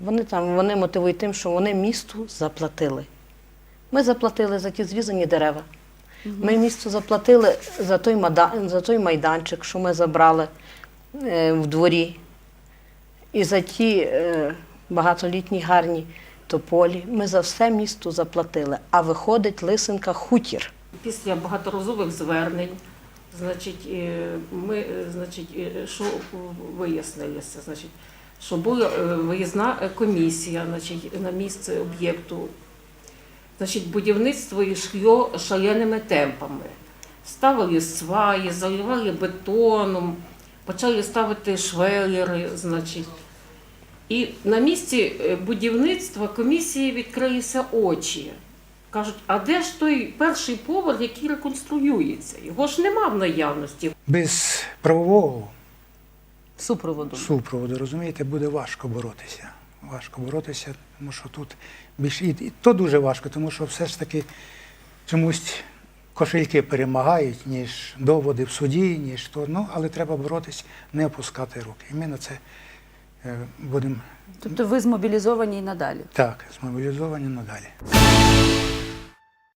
Вони там вони мотивують тим, що вони місту заплатили. Ми заплатили за ті зрізані дерева. Ми місту заплатили за той, за той майданчик, що ми забрали е, в дворі. І за ті е, багатолітні гарні тополі. Ми за все місту заплатили. А виходить лисинка хутір. Після багаторазових звернень, значить, е, ми, е, значить, е, що вияснилося, значить, що була е, виїзна е, комісія значить, на місце об'єкту. Значить, будівництво йшло шаленими темпами. Ставили сваї, заливали бетоном, почали ставити швелери, значить. І на місці е, будівництва комісії відкрилися очі. Кажуть, а де ж той перший поверх, який реконструюється? Його ж нема в наявності. Без правового Супроводу. супроводу, розумієте, буде важко боротися. Важко боротися, тому що тут більше і, і то дуже важко, тому що все ж таки чомусь кошельки перемагають, ніж доводи в суді, ніж то. Ну, але треба боротись, не опускати руки. І ми на це е, будемо Тобто ви змобілізовані і надалі. так, змобілізовані надалі.